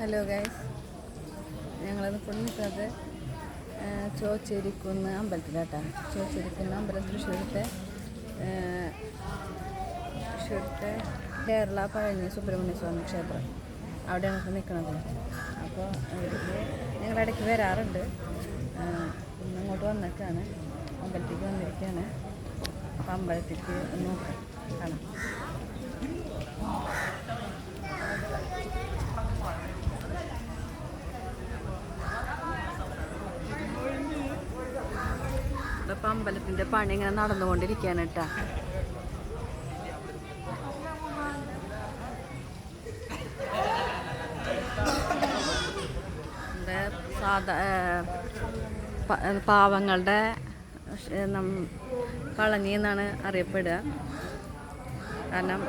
Hello guys ഞങ്ങളത് പുള്ളിക്കത് ചോച്ചിരിക്കുന്ന അമ്പലത്തിലാട്ടാണ് ചോച്ചിരിക്കുന്ന അമ്പലം തൃശ്ശൂരത്തെ തൃശ്ശൂരത്തെ കേരള പഴഞ്ഞ സുബ്രഹ്മണ്യ സ്വാമി ക്ഷേത്രം. അവിടെയാണ് ഇപ്പോൾ നിൽക്കുന്നത് അപ്പോൾ ഞങ്ങളിടയ്ക്ക് വരാറുണ്ട്. ഇങ്ങോട്ട് വന്നിട്ടാണ്. അമ്പലത്തിൽ വന്നിരിക്കുകയാണ് അപ്പോൾ അമ്പലത്തിലേക്ക് നോക്കാം. കാണാം. ഇപ്പം അമ്പലത്തിന്റെ പണി ഇങ്ങനെ നടന്നുകൊണ്ടിരിക്കുകയാണ് കേട്ടാ. സാധാ പാവങ്ങളുടെ പളനി എന്നാണ് അറിയപ്പെടുക. കാരണം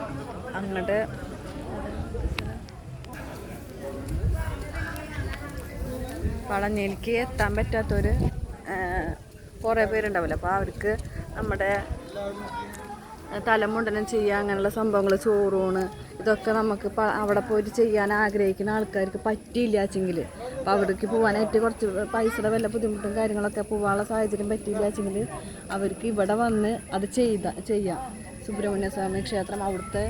അങ്ങോട്ട് പളനിയിലേക്ക് എത്താൻ പറ്റാത്തൊരു കുറേ പേരുണ്ടാവില്ല? അപ്പോൾ അവർക്ക് നമ്മുടെ തലമുണ്ടനം ചെയ്യുക അങ്ങനെയുള്ള സംഭവങ്ങൾ ചോറൂണ് ഇതൊക്കെ നമുക്ക് അവിടെ പോയിട്ട് ചെയ്യാൻ ആഗ്രഹിക്കുന്ന ആൾക്കാർക്ക് പറ്റിയില്ലാച്ചെങ്കിൽ അപ്പോൾ അവിടേക്ക് പോകാനായിട്ട് കുറച്ച് പൈസയുടെ വല്ല ബുദ്ധിമുട്ടും കാര്യങ്ങളൊക്കെ പോകാനുള്ള സാഹചര്യം പറ്റിയില്ലാച്ചെങ്കിൽ അവർക്ക് ഇവിടെ വന്ന് അത് ചെയ്ത ചെയ്യാം. സുബ്രഹ്മണ്യ സ്വാമി ക്ഷേത്രം അവിടുത്തെ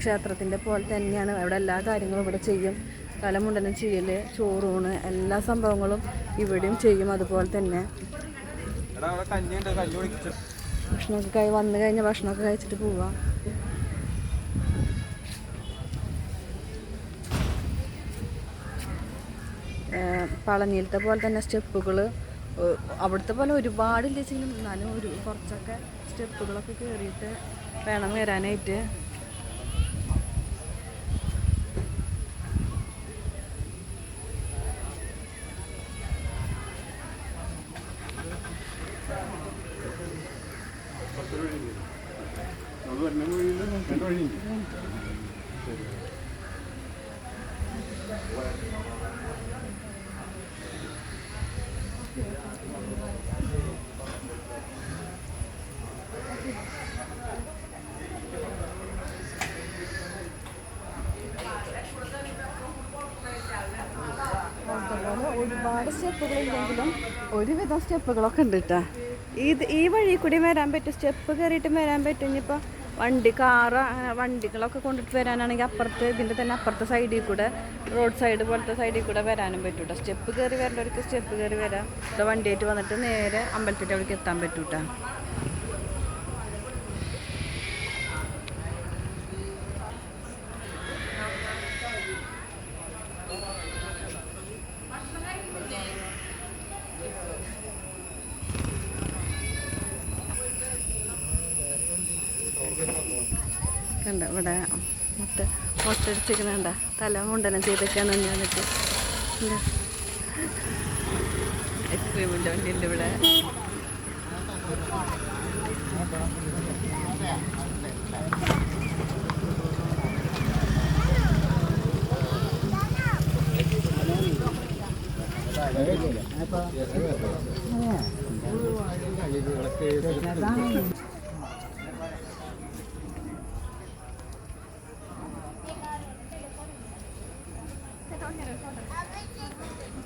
ക്ഷേത്രത്തിന്റെ പോലെ തന്നെയാണ്. അവിടെ എല്ലാ കാര്യങ്ങളും ഇവിടെ ചെയ്യും. തലമുണ്ടനം ചെയ്യൽ ചോറൂണ് എല്ലാ സംഭവങ്ങളും ഇവിടെയും ചെയ്യും. അതുപോലെ തന്നെ ഭക്ഷണമൊക്കെ കഴി വന്നു കഴിഞ്ഞ ഭക്ഷണമൊക്കെ കഴിച്ചിട്ട് പോവാം. പളനിയിലത്തെ പോലെ തന്നെ സ്റ്റെപ്പുകൾ അവിടുത്തെ പോലെ ഒരുപാടില്ല ചെയ്യുന്നു എന്നാലും ഒരു കുറച്ചൊക്കെ സ്റ്റെപ്പുകളൊക്കെ കയറിയിട്ട് വേണം വരാനായിട്ട് അതുപോലെ ഒരുപാട് സ്റ്റെപ്പുകളില്ലെങ്കിലും ഒരുവിധം സ്റ്റെപ്പുകളൊക്കെ ഉണ്ട് കേട്ടോ ഇത് ഈ വഴി കൂടി വരാൻ പറ്റും സ്റ്റെപ്പ് കയറിയിട്ടും വരാൻ പറ്റും. ഇനിയിപ്പോൾ വണ്ടി കാറ് വണ്ടികളൊക്കെ കൊണ്ടിട്ട് വരാനാണെങ്കിൽ അപ്പുറത്ത് ഇതിന്റെ തന്നെ അപ്പുറത്തെ സൈഡിൽ കൂടെ റോഡ് സൈഡ് പോലത്തെ സൈഡിൽ കൂടെ വരാനും പറ്റൂട്ടോ. സ്റ്റെപ്പ് കയറി വരേണ്ടവർക്ക് സ്റ്റെപ്പ് കയറി വരാം. ഇവിടെ വണ്ടിയായിട്ട് വന്നിട്ട് നേരെ അമ്പലത്തിന്റെ അവിടേക്ക് എത്താൻ പറ്റും കണ്ട ഇവിടെ മുട്ട മുട്ടടിച്ചിരിക്കണണ്ട തല മുണ്ടനം ചെയ്തൊക്കെയാണ് ഞാനിട്ട് ഐസ്ക്രീമിന്റെ വണ്ടിയുണ്ട് ഇവിടെ.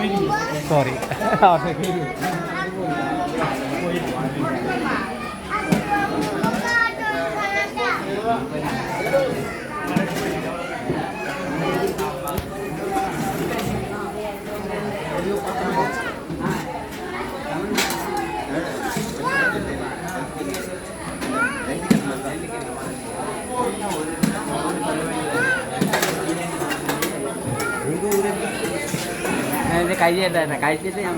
Sorry. കഴിച്ചിട്ട് ഞാൻ